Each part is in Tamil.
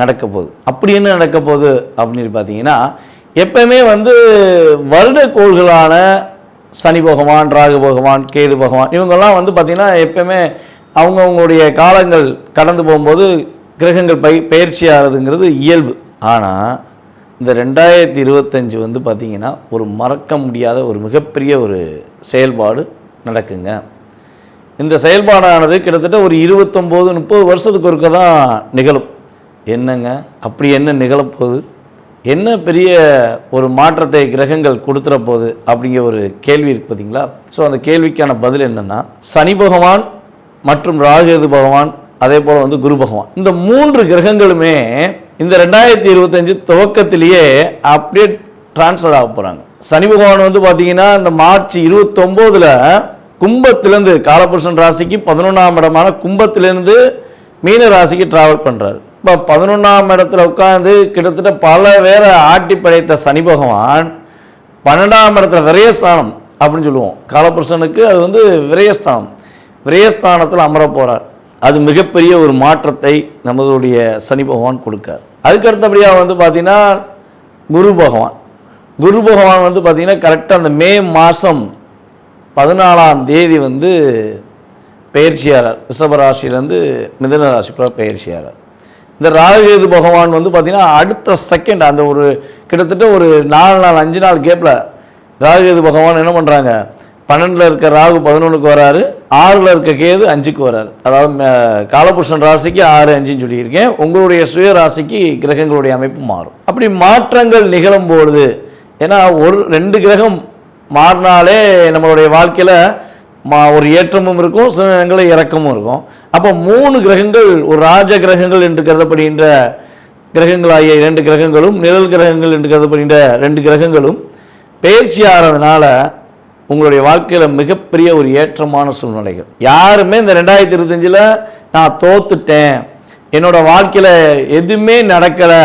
நடக்க போகுது அப்படி என்ன நடக்க போகுது அப்படின்னு பார்த்தீங்கன்னா எப்பயுமே வந்து வருட கோள்களான சனி பகவான் ராகு பகவான் கேது பகவான் இவங்கெல்லாம் வந்து பார்த்திங்கன்னா எப்பயுமே அவங்கவுங்களுடைய காலங்கள் கடந்து போகும்போது கிரகங்கள் பை பயிற்சி ஆகிறதுங்கிறது இயல்பு. ஆனால் இந்த ரெண்டாயிரத்தி இருபத்தஞ்சி வந்து பார்த்திங்கன்னா ஒரு மறக்க முடியாத ஒரு மிகப்பெரிய ஒரு செயல்பாடு நடக்குங்க. இந்த செயல்பாடானது கிட்டத்தட்ட ஒரு இருபத்தொம்போது முப்பது வருஷத்துக்கு ஒருக்க தான் நிகழும். என்னங்க? அப்படி என்ன நிகழப்போகுது? என்ன பெரிய ஒரு மாற்றத்தை கிரகங்கள் கொடுத்துற போகுது அப்படிங்கிற ஒரு கேள்வி இருக்கு பார்த்தீங்களா ஸோ அந்த கேள்விக்கான பதில் என்னென்னா சனி பகவான் மற்றும் ராகுகேது பகவான் அதே போல் வந்து குரு பகவான். இந்த மூன்று கிரகங்களுமே இந்த ரெண்டாயிரத்தி இருபத்தஞ்சு துவக்கத்திலேயே அப்படியே ட்ரான்ஸ்ஃபர் ஆக போகிறாங்க சனி பகவான் வந்து பார்த்தீங்கன்னா இந்த மார்ச் இருபத்தொம்போதில் கும்பத்திலேருந்து காலபுருஷன் ராசிக்கு பதினொன்றாம் இடமான கும்பத்திலேருந்து மீன ராசிக்கு டிராவல் பண்ணுறாரு இப்போ பதினொன்றாம் இடத்துல உட்காந்து கிட்டத்தட்ட பல பேரை ஆட்டி படைத்த சனி பகவான் பன்னெண்டாம் இடத்துல விரயஸ்தானம் அப்படின்னு சொல்லுவோம். காலபுருஷனுக்கு அது வந்து விரயஸ்தானம். விரயஸ்தானத்தில் அமர போகிறார் அது மிகப்பெரிய ஒரு மாற்றத்தை நமதுடைய சனி பகவான் கொடுக்கார். அதுக்கு அடுத்தபடியாக வந்து பார்த்தீங்கன்னா குரு பகவான். குரு பகவான் வந்து பார்த்திங்கன்னா கரெக்டாக அந்த மே மாதம் பதினாலாம் தேதி வந்து பயிற்சியாளர். ரிஷபராசிலேருந்து மிதன ராசிக்குள்ள பயிற்சியாளர். இந்த ராகுகேது பகவான் வந்து பார்த்திங்கன்னா அடுத்த செகண்ட் அந்த ஒரு கிட்டத்தட்ட ஒரு நாலு நாள் அஞ்சு நாள் கேப்பில் ராகுகேது பகவான் என்ன பண்ணுறாங்க பன்னெண்டில் இருக்க ராகு பதினொன்றுக்கு வராரு ஆறில் இருக்க கேது அஞ்சுக்கு வராரு. அதாவது காலபுருஷன் ராசிக்கு ஆறு அஞ்சுன்னு சொல்லியிருக்கேன். உங்களுடைய சுய ராசிக்கு கிரகங்களுடைய அமைப்பு மாறும். அப்படி மாற்றங்கள் நிகழும் பொழுது ஏன்னா ஒரு ரெண்டு கிரகம் மாறினாலே நம்மளுடைய வாழ்க்கையில் மா ஒரு ஏற்றமும் இருக்கும் சில நேரங்களில் இறக்கமும் இருக்கும். அப்போ மூணு கிரகங்கள் ஒரு ராஜ கிரகங்கள் என்று கருதப்படுகின்ற கிரகங்களாகிய இரண்டு கிரகங்களும் நிழல் கிரகங்கள் என்று கருதப்படுகின்ற ரெண்டு கிரகங்களும் பயிற்சி ஆகிறதுனால உங்களுடைய வாழ்க்கையில் மிகப்பெரிய ஒரு ஏற்றமான சூழ்நிலைகள். யாருமே இந்த ரெண்டாயிரத்தி இருபத்தஞ்சில் நான் தோத்துட்டேன். என்னோடய வாழ்க்கையில் எதுவுமே நடக்கலை.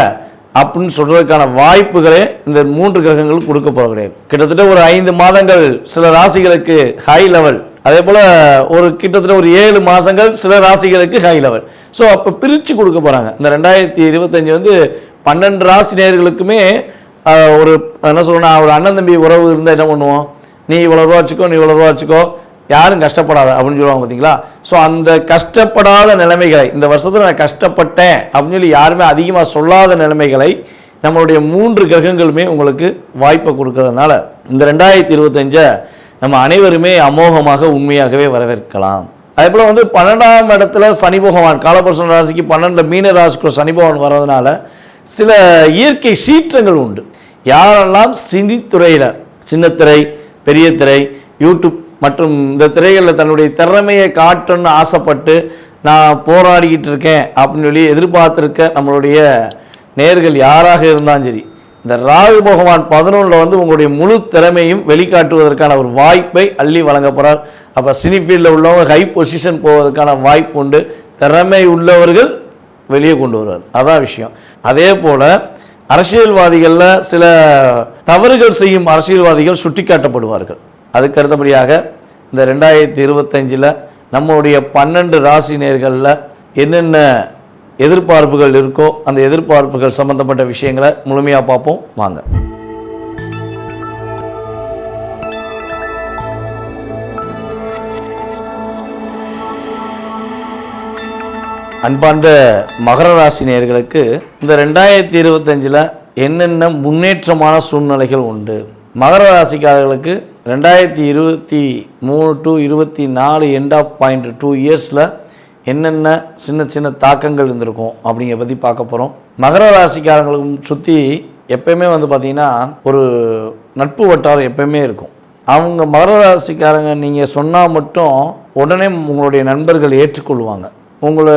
அப்படின்னு சொல்கிறதுக்கான வாய்ப்புகளே இந்த மூன்று கிரகங்கள் கொடுக்க போக கிடையாது. கிட்டத்தட்ட ஒரு ஐந்து மாதங்கள் சில ராசிகளுக்கு ஹை லெவல் அதே போல் ஒரு கிட்டத்தட்ட ஒரு ஏழு மாதங்கள் சில ராசிகளுக்கு ஹை லெவல் ஸோ அப்போ பிரித்து கொடுக்க போகிறாங்க இந்த ரெண்டாயிரத்தி இருபத்தஞ்சி வந்து பன்னெண்டு ராசி நேர்களுக்குமே ஒரு என்ன சொல்லணும் ஒரு அண்ணன் தம்பி உறவு இருந்தால் என்ன பண்ணுவோம்? நீ இவ்வளோ ரூபா வச்சுக்கோ நீ இவ்வளோ ரூபா வச்சுக்கோ. யாரும் கஷ்டப்படாத அப்படின்னு சொல்லுவாங்க பார்த்தீங்களா? ஸோ அந்த கஷ்டப்படாத நிலைமைகளை இந்த வருஷத்தில் நான் கஷ்டப்பட்டேன் அப்படின்னு சொல்லி யாருமே அதிகமாக சொல்லாத நிலைமைகளை நம்மளுடைய மூன்று கிரகங்களுமே உங்களுக்கு வாய்ப்பை கொடுக்கறதுனால இந்த ரெண்டாயிரத்தி இருபத்தஞ்சை நம்ம அனைவருமே அமோகமாக உண்மையாகவே வரவேற்கலாம். அதே போல் வந்து பன்னெண்டாம் இடத்துல சனி பகவான் காலபுருஷன் ராசிக்கு பன்னெண்டில் மீன ராசிக்கு சனி பகவான் வர்றதுனால சில இயற்கை சீற்றங்கள் உண்டு. யாரெல்லாம் சினித்துறையில் சின்னத்திரை பெரிய திரை யூடியூப் மற்றும் இந்த திரைகளில் தன்னுடைய திறமையை காட்டணும்னு ஆசைப்பட்டு நான் போராடிக்கிட்டு இருக்கேன் அப்படின்னு சொல்லி எதிர்பார்த்துருக்க நம்மளுடைய நேர்கள் யாராக இருந்தாலும் சரி இந்த ராகு பகவான் பதினொன்றில் வந்து உங்களுடைய முழு திறமையும் வெளிக்காட்டுவதற்கான ஒரு வாய்ப்பை அள்ளி வழங்க போகிறார் அப்போ சினி ஃபீல்டில் உள்ளவங்க ஹை பொசிஷன் போவதற்கான வாய்ப்பு உண்டு. திறமை உள்ளவர்கள் வெளியே கொண்டு வருவார். அதான் விஷயம். அதே போல் அரசியல்வாதிகளில் சில தவறுகள் செய்யும் அரசியல்வாதிகள் சுட்டிக்காட்டப்படுவார்கள். அதுக்கு அடுத்தபடியாக இந்த ரெண்டாயிரத்தி இருபத்தஞ்சில் நம்மளுடைய பன்னெண்டு ராசி நேர்களில் என்னென்ன எதிர்பார்ப்புகள் இருக்கோ அந்த எதிர்பார்ப்புகள் சம்மந்தப்பட்ட விஷயங்களை முழுமையாக பார்ப்போம். வாங்க. அன்பார்ந்த மகர ராசி நேர்களுக்கு இந்த ரெண்டாயிரத்தி இருபத்தஞ்சில் என்னென்ன முன்னேற்றமான சூழ்நிலைகள் உண்டு? மகர ராசிக்காரர்களுக்கு ரெண்டாயிரத்தி இருபத்தி மூணு டு இருபத்தி நாலு எண்ட் ஆஃப் பாயிண்ட் டூ இயர்ஸில் என்னென்ன சின்ன சின்ன தாக்கங்கள் இருந்திருக்கும் அப்படிங்கிற பற்றி பார்க்க போகிறோம் மகர ராசிக்காரங்களுக்கு சுற்றி எப்பயுமே வந்து பார்த்திங்கன்னா ஒரு நட்பு வட்டாரம் எப்பயுமே இருக்கும். அவங்க மகர ராசிக்காரங்க நீங்கள் சொன்னால் மட்டும் உடனே உங்களுடைய நண்பர்கள் ஏற்றுக்கொள்வாங்க. உங்களை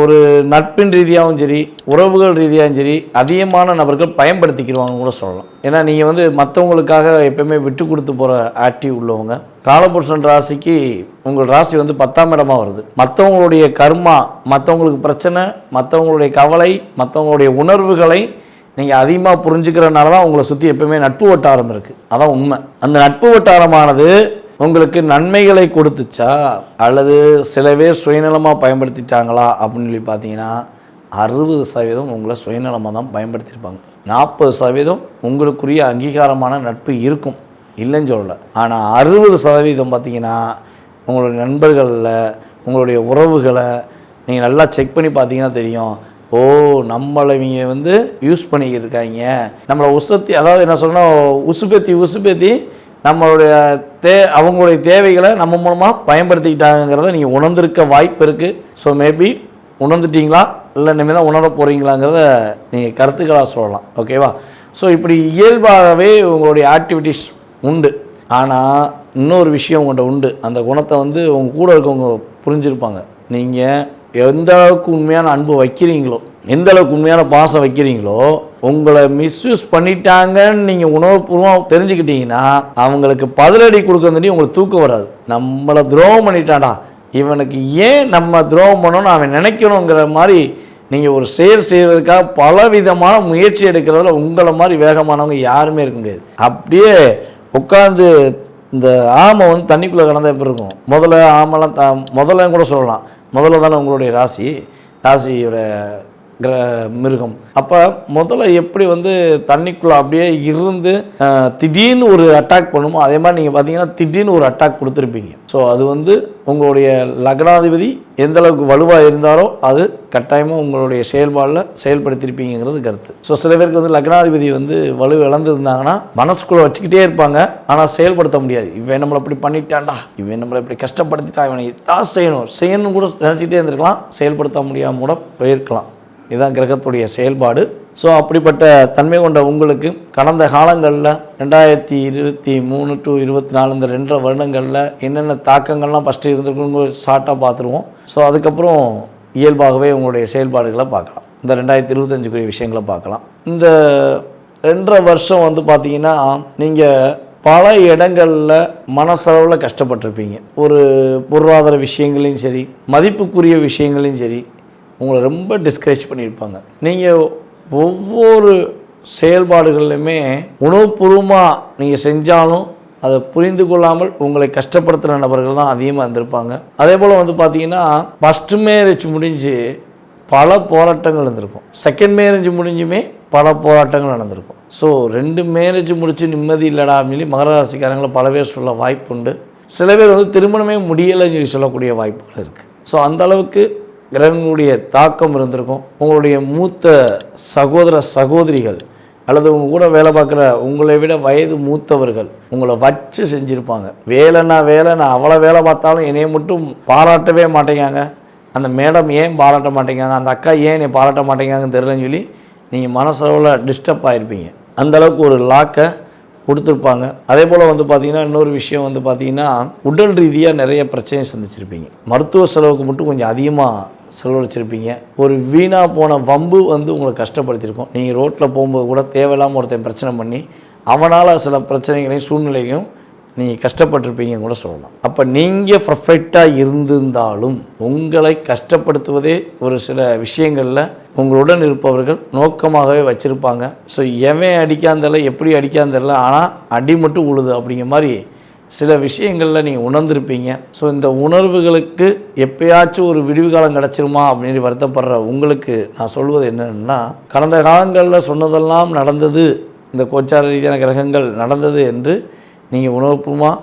ஒரு நட்பின் ரீதியாகவும் சரி உறவுகள் ரீதியாகவும் சரி அதிகமான நபர்கள் பயன்படுத்திக்கிடுவாங்கன்னு கூட சொல்லலாம். ஏன்னா நீங்கள் வந்து மற்றவங்களுக்காக எப்பயுமே விட்டு கொடுத்து போகிற ஆக்டிவ் உள்ளவங்க. காலபுருஷன் ராசிக்கு உங்கள் ராசி வந்து பத்தாம் இடமாக வருது. மற்றவங்களுடைய கர்மா மற்றவங்களுக்கு பிரச்சனை மற்றவங்களுடைய கவலை மற்றவங்களுடைய உணர்வுகளை நீங்கள் அதிகமாக புரிஞ்சுக்கிறனால தான் உங்களை சுற்றி எப்பயுமே நட்பு வட்டாரம் இருக்குது அதான் உண்மை. அந்த நட்பு வட்டாரமானது உங்களுக்கு நன்மைகளை கொடுத்துச்சா? அல்லது சில பேர் சுயநலமாக பயன்படுத்திட்டாங்களா? அப்படின்னு சொல்லி பார்த்தீங்கன்னா அறுபது சதவீதம் உங்களை சுயநலமாக தான் பயன்படுத்தியிருப்பாங்க. நாற்பது சதவீதம் உங்களுக்குரிய அங்கீகாரமான நட்பு இருக்கும். இல்லைன்னு சொல்லலை. ஆனால் அறுபது சதவீதம் பார்த்தீங்கன்னா உங்களுடைய நண்பர்களில் உங்களுடைய உறவுகளை நீங்கள் நல்லா செக் பண்ணி பார்த்தீங்கன்னா தெரியும். ஓ நம்மளை இவங்க வந்து யூஸ் பண்ணிக்கிருக்காங்க நம்மளை உசத்தி அதாவது என்ன சொல்லணும் உசுப்பேத்தி உசுப்பேத்தி நம்மளுடைய தே அவங்களுடைய தேவைகளை நம்ம மூலமாக பயன்படுத்திக்கிட்டாங்கிறத நீங்கள் உணர்ந்திருக்க வாய்ப்பு இருக்குது ஸோ மேபி உணர்ந்துட்டீங்களா? இல்லை இனிமேல் தான் உணர போகிறீங்களாங்கிறத நீங்கள் கருத்துக்களாக சொல்லலாம். ஓகேவா ஸோ இப்படி இயல்பாகவே உங்களுடைய ஆக்டிவிட்டீஸ் உண்டு. ஆனால் இன்னொரு விஷயம் உங்கள்கிட்ட உண்டு. அந்த குணத்தை வந்து உங்கள் கூட இருக்கவங்க புரிஞ்சிருப்பாங்க. நீங்கள் எந்த அளவுக்கு உண்மையான அன்பு வைக்கிறீங்களோ எந்த அளவுக்கு உண்மையான பாசம் வைக்கிறீங்களோ உங்களை மிஸ்யூஸ் பண்ணிட்டாங்கன்னு நீங்கள் உணவுபூர்வம் தெரிஞ்சுக்கிட்டீங்கன்னா அவங்களுக்கு பதிலடி கொடுக்கறதுனே உங்களுக்கு தூக்கம் வராது. நம்மளை துரோகம் பண்ணிட்டான்டா. இவனுக்கு ஏன் நம்ம துரோகம் பண்ணணும்னு அவன் நினைக்கணுங்கிற மாதிரி நீங்கள் ஒரு செயல் செய்கிறதுக்காக பலவிதமான முயற்சி எடுக்கிறதுல உங்களை மாதிரி வேகமானவங்க யாருமே இருக்க முடியாது. அப்படியே உட்காந்து இந்த ஆமை வந்து தண்ணிக்குள்ளே கிடந்தா எப்படி இருக்கும்? முதல்ல ஆமெல்லாம் த முதல்ல கூட சொல்லலாம். முதல்ல தானே உங்களுடைய ராசி ராசியோட கிர மிருகம். அப்போ முதல்ல எப்படி வந்து தண்ணிக்குள்ளே அப்படியே இருந்து திடீர்னு ஒரு அட்டாக் பண்ணுமோ அதே மாதிரி நீங்கள் பார்த்தீங்கன்னா திடீர்னு ஒரு அட்டாக் கொடுத்துருப்பீங்க. ஸோ அது வந்து உங்களுடைய லக்னாதிபதி எந்த அளவுக்கு வலுவாக இருந்தாரோ அது கட்டாயமாக உங்களுடைய செயல்பாடில் செயல்படுத்தியிருப்பீங்கிறது கருத்து. ஸோ சில பேருக்கு வந்து லக்னாதிபதி வந்து வலு இழந்திருந்தாங்கன்னா மனசுக்குள்ளே வச்சுக்கிட்டே இருப்பாங்க. ஆனால் செயல்படுத்த முடியாது. இவன் நம்மளை இப்படி பண்ணிட்டான்டா. இவன் நம்மளை இப்படி கஷ்டப்படுத்திட்டான். இவனை தான் செய்யணும். செய்யணும்னு கூட நினச்சிக்கிட்டே இருந்திருக்கலாம். செயல்படுத்த முடியாமல் கூட போயிருக்கலாம். இதுதான் கிரகத்துடைய செயல்பாடு. ஸோ அப்படிப்பட்ட தன்மை கொண்ட உங்களுக்கு கடந்த காலங்களில் ரெண்டாயிரத்தி இருபத்தி மூணு டு இருபத்தி நாலு இந்த ரெண்டரை வருடங்களில் என்னென்ன தாக்கங்கள்லாம் ஃபஸ்ட்டு இருந்திருக்குன்னு ஷார்ட்டாக பார்த்துருவோம். ஸோ அதுக்கப்புறம் இயல்பாகவே உங்களுடைய செயல்பாடுகளை பார்க்கலாம். இந்த ரெண்டாயிரத்தி இருபத்தஞ்சுக்குரிய விஷயங்களை பார்க்கலாம். இந்த ரெண்டரை வருஷம் வந்து பார்த்தீங்கன்னா நீங்கள் பல இடங்களில் மனசளவில் கஷ்டப்பட்டிருப்பீங்க. ஒரு பொருளாதார விஷயங்களையும் சரி மதிப்புக்குரிய விஷயங்களையும் சரி உங்களை ரொம்ப டிஸ்கரேஜ் பண்ணியிருப்பாங்க. நீங்கள் ஒவ்வொரு செயல்பாடுகள்லையுமே உணவுபூர்வமாக நீங்கள் செஞ்சாலும் அதை புரிந்து கொள்ளாமல் உங்களை கஷ்டப்படுத்துகிற நபர்கள் தான் அதிகமாக இருந்திருப்பாங்க. அதே போல் வந்து பார்த்தீங்கன்னா ஃபஸ்ட்டு மேரேஜ் முடிஞ்சு பல போராட்டங்கள் இருந்திருக்கும் செகண்ட் மேரேஜ் முடிஞ்சுமே பல போராட்டங்கள் நடந்திருக்கும். ஸோ ரெண்டு மேரேஜ் முடித்து நிம்மதி இல்லைடா அப்படின்னு மகராசிக்காரங்களை பல பேர் சொல்ல வாய்ப்பு உண்டு சில பேர் வந்து திருமணமே முடியலைன்னு சொல்லி சொல்லக்கூடிய வாய்ப்புகள் இருக்குது ஸோ அந்த அளவுக்கு கிரகங்களுடைய தாக்கம் இருந்திருக்கும். உங்களுடைய மூத்த சகோதர சகோதரிகள் அல்லது உங்கள் கூட வேலை பார்க்குற உங்களை விட வயது மூத்தவர்கள் உங்களை வச்சு செஞ்சுருப்பாங்க. வேலைன்னா வேலை நான் அவ்வளோ வேலை பார்த்தாலும் என்னையை மட்டும் பாராட்டவே மாட்டேங்காங்க. அந்த மேடம் ஏன் பாராட்ட மாட்டேங்காங்க? அந்த அக்கா ஏன் என்னை பாராட்ட மாட்டேங்காங்கன்னு தெரிலன்னு சொல்லி நீங்கள் மனசளவில் டிஸ்டர்ப் ஆகிருப்பீங்க அந்தளவுக்கு ஒரு லாக்கை கொடுத்துருப்பாங்க. அதே போல் வந்து பார்த்திங்கன்னா இன்னொரு விஷயம் வந்து பார்த்தீங்கன்னா உடல் ரீதியாக நிறைய பிரச்சனையை சந்திச்சிருப்பீங்க. மருத்துவ செலவுக்கு மட்டும் கொஞ்சம் அதிகமாக செலவழிச்சிருப்பீங்க. ஒரு வீணாக போன வம்பு வந்து உங்களை கஷ்டப்படுத்தியிருக்கும். நீங்கள் ரோட்டில் போகும்போது கூட தேவையில்லாமல் ஒருத்தன் பிரச்சனை பண்ணி அவனால் சில பிரச்சனைகளையும் சூழ்நிலையும் நீங்கள் கஷ்டப்பட்டிருப்பீங்க கூட சொல்லலாம். அப்போ நீங்கள் பர்ஃபெக்டாக இருந்திருந்தாலும் உங்களை கஷ்டப்படுத்துவதே ஒரு சில விஷயங்களில் உங்களுடன் இருப்பவர்கள் நோக்கமாகவே வச்சுருப்பாங்க. ஸோ எவன் அடிக்காந்தல எப்படி அடிக்காந்தல ஆனால் அடி மட்டும் உழுது அப்படிங்கிற மாதிரி சில விஷயங்களில் நீங்கள் உணர்ந்திருப்பீங்க. ஸோ இந்த உணர்வுகளுக்கு எப்பயாச்சும் ஒரு விடிவு காலம் கிடச்சிருமா அப்படின்னு வருத்தப்படுற உங்களுக்கு நான் சொல்வது என்னென்னா கடந்த காலங்களில் சொன்னதெல்லாம் நடந்தது இந்த கோச்சார ரீதியான கிரகங்கள் நடந்தது என்று நீங்கள் உணர்வுபூர்வமாக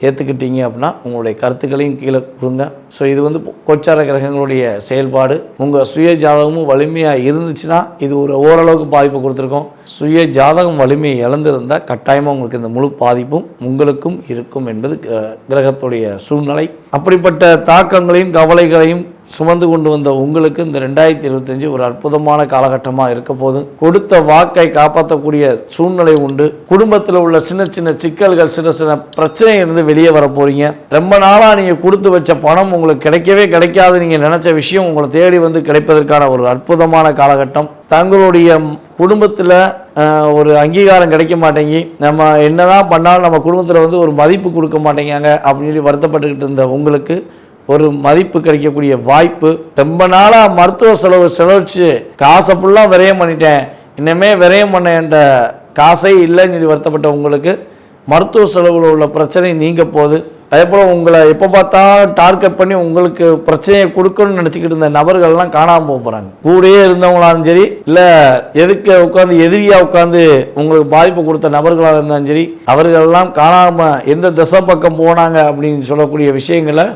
ஏற்றுக்கிட்டீங்க அப்படின்னா உங்களுடைய கருத்துக்களையும் கீழே கொடுங்க. ஸோ இது வந்து கோச்சார கிரகங்களுடைய செயல்பாடு. உங்கள் சுய ஜாதகமும் வலிமையாக இருந்துச்சுன்னா இது ஒரு ஓரளவுக்கு பாதிப்பு கொடுத்துருக்கோம். சுய ஜாதகம் வலிமையை இழந்திருந்தால் கட்டாயமாக உங்களுக்கு இந்த முழு பாதிப்பும் உங்களுக்கும் இருக்கும் என்பது க- கிரகத்துடைய சூழ்நிலை. அப்படிப்பட்ட தாக்கங்களையும் கவலைகளையும் சுமந்து கொண்டு வந்த உங்களுக்கு இந்த ரெண்டாயிரத்தி இருபத்தஞ்சு ஒரு அற்புதமான காலகட்டமாக இருக்க போதும் கொடுத்த வாக்கை காப்பாற்றக்கூடிய சூழ்நிலை உண்டு. குடும்பத்தில் உள்ள சின்ன சின்ன சிக்கல்கள் சின்ன சின்ன பிரச்சனை இருந்து வெளியே வர போறீங்க. ரொம்ப நாளாக நீங்கள் கொடுத்து வச்ச பணம் உங்களுக்கு கிடைக்கவே கிடைக்காது. நீங்கள் நினச்ச விஷயம் உங்களை தேடி வந்து கிடைப்பதற்கான ஒரு அற்புதமான காலகட்டம். தங்களுடைய குடும்பத்தில் ஒரு அங்கீகாரம் கிடைக்க மாட்டேங்கி நம்ம என்னதான் பண்ணாலும் நம்ம குடும்பத்தில் வந்து ஒரு மதிப்பு கொடுக்க மாட்டேங்காங்க அப்படின்னு சொல்லி வருத்தப்பட்டுக்கிட்டு இருந்த உங்களுக்கு ஒரு மதிப்பு கிடைக்கக்கூடிய வாய்ப்பு. ரொம்ப நாளாக மருத்துவ செலவு செலவிச்சு காசை ஃபுல்லாக விரயம் பண்ணிட்டேன். இன்னமே விரயம் பண்ண என்ற காசே இல்லைன்னு சொல்லி வருத்தப்பட்ட உங்களுக்கு மருத்துவ செலவில் உள்ள பிரச்சனை நீங்க போகுது. அதே போல் உங்களை எப்போ பார்த்தாலும் டார்கெட் பண்ணி உங்களுக்கு பிரச்சனையை கொடுக்கணும்னு நினச்சிக்கிட்டு இருந்த நபர்கள்லாம் காணாமல் போக போகிறாங்க கூடயே இருந்தவங்களாலும் சரி இல்லை எதுக்கு உட்காந்து எதிரியாக உட்காந்து உங்களுக்கு பாதிப்பு கொடுத்த நபர்களாக இருந்தாலும் சரி அவர்களெல்லாம் காணாமல் எந்த திசை பக்கம் போனாங்க அப்படின்னு சொல்லக்கூடிய விஷயங்களை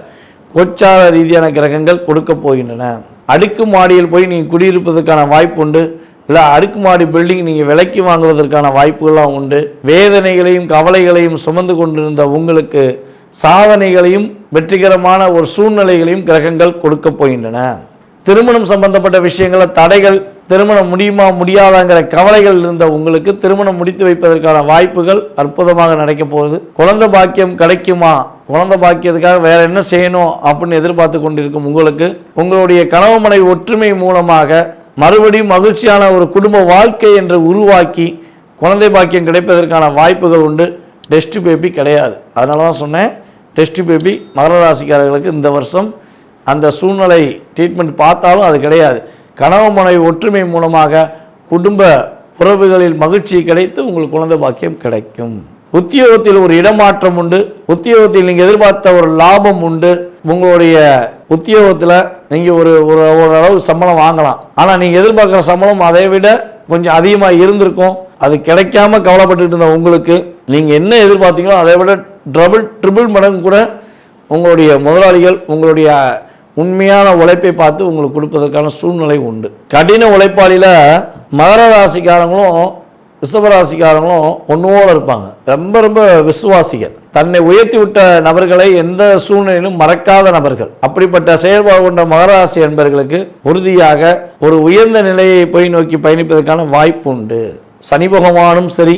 கோச்சார ரீதியான கிரகங்கள் கொடுக்க போகின்றன. அடுக்கு மாடியில் போய் நீங்கள் குடியிருப்பதற்கான வாய்ப்பு உண்டு. இல்லை அடுக்குமாடி பில்டிங் நீங்கள் விலைக்கு வாங்குவதற்கான வாய்ப்புகள்லாம் உண்டு. வேதனைகளையும் கவலைகளையும் சுமந்து கொண்டிருந்த உங்களுக்கு சாதனைகளையும் வெற்றிகரமான ஒரு சூழ்நிலைகளையும் கிரகங்கள் கொடுக்க போகின்றன. திருமணம் சம்பந்தப்பட்ட விஷயங்களில் தடைகள் திருமணம் முடியுமா முடியாதாங்கிற கவலைகள் இருந்த உங்களுக்கு திருமணம் முடித்து வைப்பதற்கான வாய்ப்புகள் அற்புதமாக நடக்கப் போகுது. குழந்தை பாக்கியம் கிடைக்குமா குழந்தை பாக்கியத்துக்காக வேற என்ன செய்யணும் அப்படின்னு எதிர்பார்த்து கொண்டிருக்கும் உங்களுக்கு உங்களுடைய கணவன் மனைவி ஒற்றுமை மூலமாக மறுபடியும் மகிழ்ச்சியான ஒரு குடும்ப வாழ்க்கை என்று உருவாக்கி குழந்தை பாக்கியம் கிடைப்பதற்கான வாய்ப்புகள் உண்டு. டெஸ்ட் பேபி கிடையாது. அதனால தான் சொன்னேன் டெஸ்ட் பேபி மகர ராசிக்காரர்களுக்கு இந்த வருஷம் அந்த சூழ்நிலை ட்ரீட்மெண்ட் பார்த்தாலும் அது கிடையாது. கனவு மனைவி ஒற்றுமை மூலமாக குடும்ப உறவுகளில் மகிழ்ச்சி கிடைத்து உங்களுக்கு குழந்தை பாக்கியம் கிடைக்கும். உத்தியோகத்தில் ஒரு இடமாற்றம் உண்டு. உத்தியோகத்தில் நீங்கள் எதிர்பார்த்த ஒரு லாபம் உண்டு. உங்களுடைய உத்தியோகத்தில் நீங்கள் ஒரு ஒரு ஓரளவு சம்பளம் வாங்கலாம். ஆனால் நீங்கள் எதிர்பார்க்குற சம்பளம் அதை விட கொஞ்சம் அதிகமாக இருந்திருக்கும். அது கிடைக்காம கவலைப்பட்டுட்டு இருந்த உங்களுக்கு நீங்கள் என்ன எதிர்பார்த்தீங்களோ அதை விட ட்ரபிள் ட்ரிபிள் மடங்கு கூட உங்களுடைய முதலாளிகள் உங்களுடைய உண்மையான உழைப்பை பார்த்து உங்களுக்கு கொடுப்பதற்கான சூழ்நிலை உண்டு. கடின உழைப்பாளியில் மகர ராசிக்காரங்களும் ரிஷபராசிக்காரங்களும் ஒன்றுவோடு இருப்பாங்க. ரொம்ப ரொம்ப விசுவாசிகள். தன்னை உயர்த்தி விட்ட நபர்களை எந்த சூழ்நிலையிலும் மறக்காத நபர்கள். அப்படிப்பட்ட செயல்பாடு கொண்ட மகராசி என்பர்களுக்கு உறுதியாக ஒரு உயர்ந்த நிலையை போய் நோக்கி பயணிப்பதற்கான வாய்ப்பு உண்டு. சனி பகவானும் சரி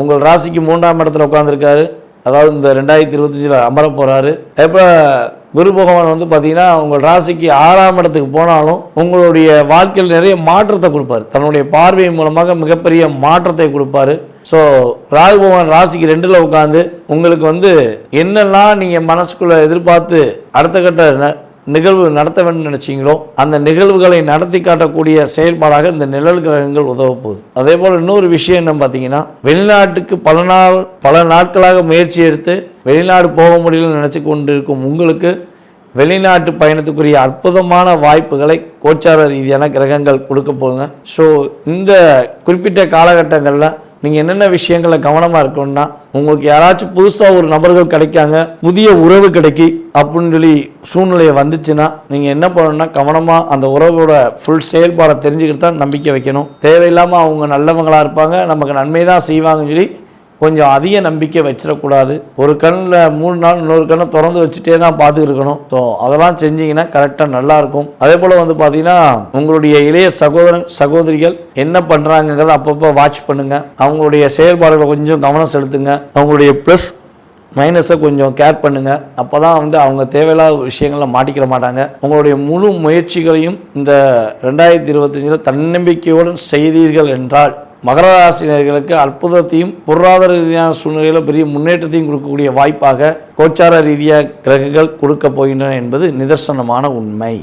உங்கள் ராசிக்கு மூன்றாம் இடத்துல உட்காந்துருக்காரு அதாவது இந்த ரெண்டாயிரத்தி இருபத்தஞ்சில் அமர போகிறாரு இப்போ குரு பகவான் வந்து பார்த்தீங்கன்னா உங்கள் ராசிக்கு ஆறாம் இடத்துக்கு போனாலும் உங்களுடைய வாழ்க்கையில் நிறைய மாற்றத்தை கொடுப்பாரு. தன்னுடைய பார்வை மூலமாக மிகப்பெரிய மாற்றத்தை கொடுப்பாரு. ஸோ ராகு பகவான் ராசிக்கு ரெண்டில் உட்காந்து உங்களுக்கு வந்து என்னெல்லாம் நீங்கள் மனசுக்குள்ளே எதிர்பார்த்து அடுத்த கட்ட நிகழ்வு நடத்த வேண்டும் நினச்சிங்களோ அந்த நிகழ்வுகளை நடத்தி காட்டக்கூடிய செயல்பாடாக இந்த நிழல் கிரகங்கள் உதவ போகுது. அதே போல் இன்னொரு விஷயம் என்ன பார்த்தீங்கன்னா வெளிநாட்டுக்கு பல நாள் பல நாட்களாக முயற்சி எடுத்து வெளிநாடு போக முடியலன்னு நினச்சி கொண்டிருக்கும் உங்களுக்கு வெளிநாட்டு பயணத்துக்குரிய அற்புதமான வாய்ப்புகளை கோச்சார ரீதியான கிரகங்கள் கொடுக்க போகுங்க ஸோ இந்த குறிப்பிட்ட காலகட்டங்களில் நீங்கள் என்னென்ன விஷயங்களை கவனமாக இருக்கணும்னா உங்களுக்கு யாராச்சும் புதுசாக ஒரு நபர்கள் கிடைக்காங்க புதிய உறவு கிடைக்கி அப்படின்னு சொல்லி சூழ்நிலையை வந்துச்சுன்னா நீங்கள் என்ன பண்ணணும்னா கவனமாக அந்த உறவோட ஃபுல் செயல்பாடை தெரிஞ்சுக்கிட்டு தான் நம்பிக்கை வைக்கணும். தேவையில்லாமல் அவங்க நல்லவங்களாக இருப்பாங்க நமக்கு நன்மை தான் செய்வாங்கன்னு சொல்லி கொஞ்சம் அதிக நம்பிக்கை வச்சிடக்கூடாது. ஒரு கண்ணில் மூணு நாள் இன்னொரு கண்ணை திறந்து வச்சுட்டே தான் பார்த்துருக்கணும் ஸோ அதெல்லாம் செஞ்சீங்கன்னா கரெக்டாக நல்லாயிருக்கும். அதே போல் வந்து பார்த்தீங்கன்னா உங்களுடைய இளைய சகோதரன் சகோதரிகள் என்ன பண்ணுறாங்கிறத அப்பப்போ வாட்ச் பண்ணுங்கள் அவங்களுடைய செயல்பாடுகளை கொஞ்சம் கவனம் செலுத்துங்க. அவங்களுடைய ப்ளஸ் மைனஸை கொஞ்சம் கேர் பண்ணுங்கள் அப்போ தான் வந்து அவங்க தேவையில்லாத விஷயங்களில் மாட்டிக்கிற மாட்டாங்க. உங்களுடைய முழு முயற்சிகளையும் இந்த ரெண்டாயிரத்தி இருபத்தஞ்சில் தன்னம்பிக்கையுடன் செய்தீர்கள் என்றால் மகர ராசினர்களுக்கு அற்புதத்தையும் பொருளாதார ரீதியான சூழ்நிலையில் பெரிய முன்னேற்றத்தையும் கொடுக்கக்கூடிய வாய்ப்பாக கோச்சார ரீதியாக கிரகங்கள் கொடுக்க போகின்றன என்பது நிதர்சனமான உண்மை.